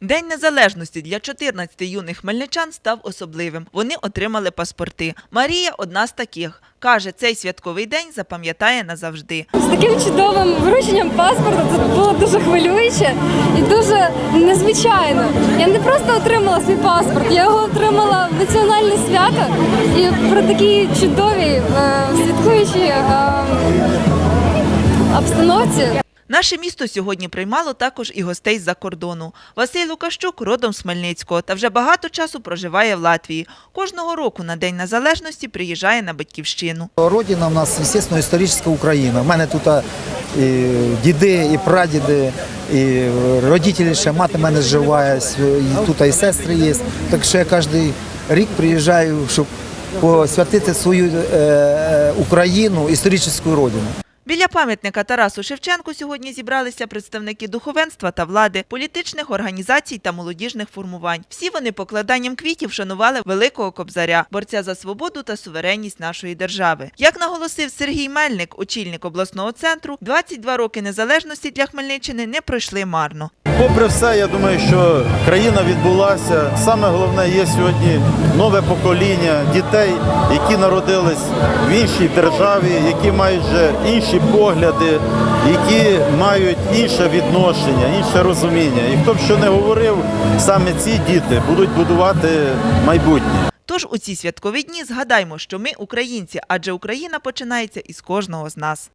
День незалежності для 14 юних хмельничан став особливим. Вони отримали паспорти. Марія одна з таких. Каже, цей святковий день запам'ятає назавжди. З таким чудовим врученням паспорту це було дуже хвилююче і дуже незвичайно. Я не просто отримала свій паспорт, я його отримала в національне свято і при такій чудовій е, святкуючій е, обстановці. Наше місто сьогодні приймало також і гостей з-за кордону. Василь Лукащук родом з Хмельницького та вже багато часу проживає в Латвії. Кожного року на День Незалежності приїжджає на батьківщину. Родина в нас, звісно, історична Україна. У мене тут і діди, і прадіди, і родителі ще мати мене жива, і тут і сестри є. Так що я кожен рік приїжджаю, щоб посвятити свою е, е, Україну, історичну родину. Біля пам'ятника Тарасу Шевченку сьогодні зібралися представники духовенства та влади, політичних організацій та молодіжних формувань. Всі вони покладанням квітів шанували великого кобзаря, борця за свободу та суверенність нашої держави. Як наголосив Сергій Мельник, очільник обласного центру, 22 роки незалежності для Хмельниччини не пройшли марно. Попри все, я думаю, що країна відбулася. Саме головне є сьогодні нове покоління дітей, які народились в іншій державі, які мають вже інші погляди, які мають інше відношення, інше розуміння. І хто б що не говорив, саме ці діти будуть будувати майбутнє. Тож у ці святкові дні згадаймо, що ми українці, адже Україна починається із кожного з нас.